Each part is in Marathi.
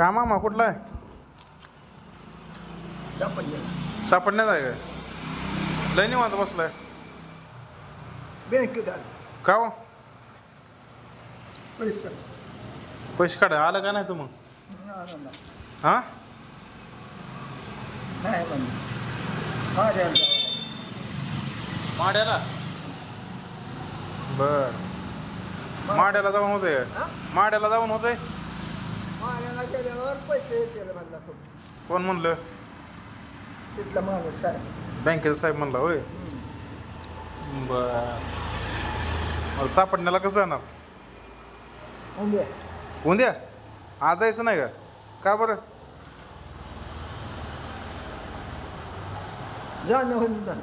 का मामा कुठला? आहे सापडण्यात आहे काय? लय निवांत बसलाय. बँकेत आलं. का हो? पैसा पैसे काढ. आलं का नाही तू मग. हां? नाही म्हणलं हा द्यायला जावं लागलं. माड्याला बर. माड्याला जाऊन होते हा? माड्याला जाऊन होते माण्याला गेल्यावर पैसे येतील म्हणला तो. कोण म्हणलं? तिथला माणूस आहे बँकेचा साहेब म्हणला होय. बर. सापडण्याला कसं जाणार? उद्या. उद्या? आज जायचं नाही का? का बरं? जाणं होऊन जा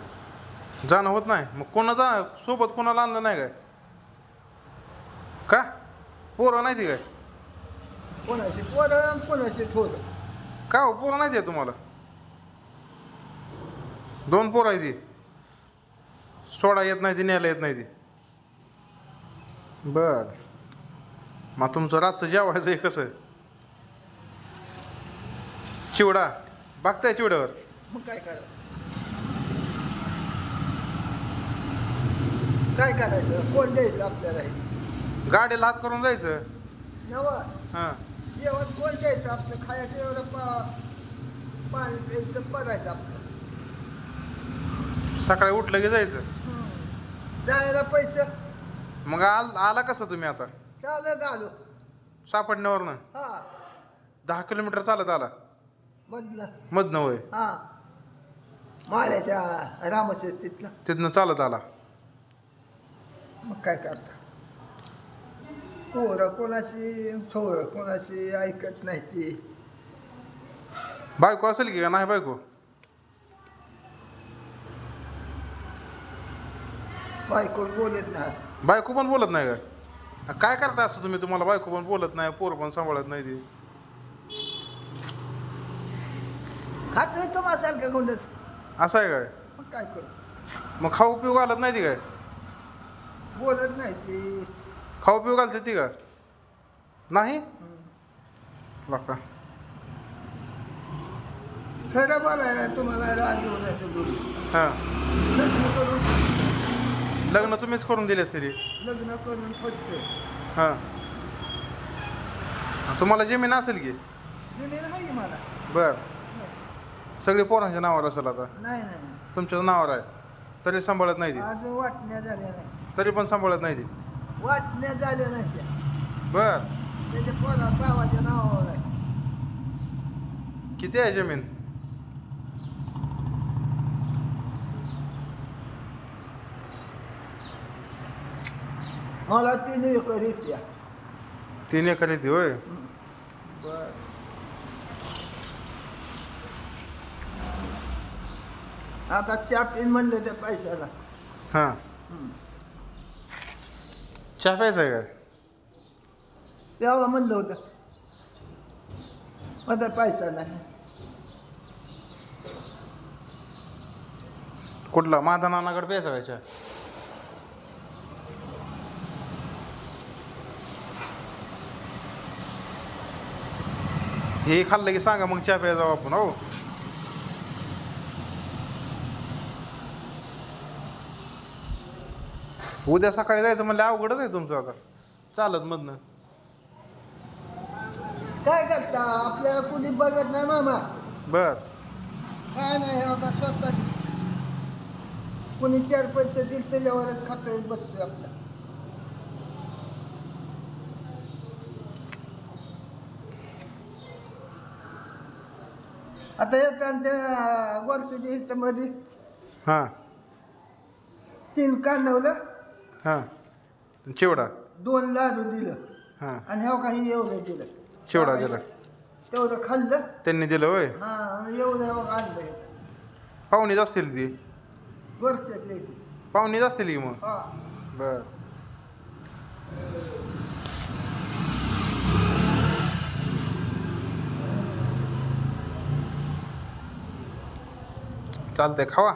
जाणं होत नाही. मग कोणा जा सोबत कोणाला आणलं नाही काय? का? पोरं नाही ती काय? कोणाची पोरं आणि कोणाची ठोर. का हो पोरं नाही ते तुम्हाला? दोन पोरं आहे ती सोडा येत नाही ती न्यायला येत नाही ती. बर. मग तुमचं रातचं जेवायचं आहे कसं? चिवडा. बघताय चिवड्यावर? मग काय करायचं? काय करायचं? कोण द्यायचं आपल्याला? गाडीला हात करून जायचं? नवं. हां. जेवण कोण द्यायचं आपलं? खायचं एवढं पा पाणी प्यायचं पडायचं आपलं. सकाळी उठलं की जायचं. जायला पैसे. मग आल आला कसं तुम्ही आता? चालत आलो. सापडण्यावरनं? हा. दहा किलोमीटर चालत आला. मधलं मधनं होय? हा. माळ्याच्या रामाच्या तिथलं तिथनं चालत आला. मग काय करता? पोरं कोणाची थोरं कोणाची ऐकत नाही ती. बायको असेल की का? नाही बायको? बायको बोलत नाही. बायको पण बोलत नाही का काय करता असं तुम्ही? तुम्हाला बायको पण बोलत नाही पोर पण सांभाळत नाही ती. खातोय तो मासारखा गुंडच. असं आहे काय? मग काय करू? मग खाऊ पिऊ घालत नाही ती काय? बोलत नाही ती. खाऊ पिऊ घालते ती का? नाही? बाका खरं बोलायला तुम्हाला राग येऊन येतो बोलू हां. लग्न करून लग्न तुम्हीच करून दिले तरी लग्न करून फसते. हां. तुम्हाला जमीन असेल की? जमीन आहे मला. बर. सगळी पोरांच्या नावावर असेल आता. नाही नाही. तुमच्या नावावर आहे. तरी सांभाळत नाही ती. अजून वाटण्या झाल्या नाही. तरी पण सांभाळत नाही ती. वाटण्या झाल्या नाही त्या. बर. त्याच्या कोणा भावाच्या नावावर आहे. किती आहे जमीन? मला तीन एकर येत्या तीन एकर येते होय? बर. आता चहा पिन म्हणलं त्या पैशाला. हां. चहा प्यायचा आहे काय तेव्हा म्हणलं होतं. माझा पैसा नाही कुठला? माझा नानाकडे प्यायचा काय चहा? हे खाल्लं की सांगा मग चहा प्यायचा आपण हो. उद्या सकाळी जायचं म्हणलं अवघडच आहे तुमचं आता. चालत मधनं. काय करता? आपल्याला कुणी बघत नाही मामा. बर. काय नाही हे बघा स्वतः कुणी चार पैसे दिले त्याच्यावरच खातोय बसतोय आपला. आता त्या वर्षाच्या हितामध्ये हां. तीन कानवलं हां. चिवडा. दोन लाडू दिलं. हां. आणि हो काही एवढं दिलं. चिवडा दिला. तेवढं खाल्लं. त्यांनी दिलं होय? हा आणि एवढं आणलं इथं. पाहुणीच असतील ती. इथे पाहुणीच असतील की मग? हा. बर. चालतंय खावा.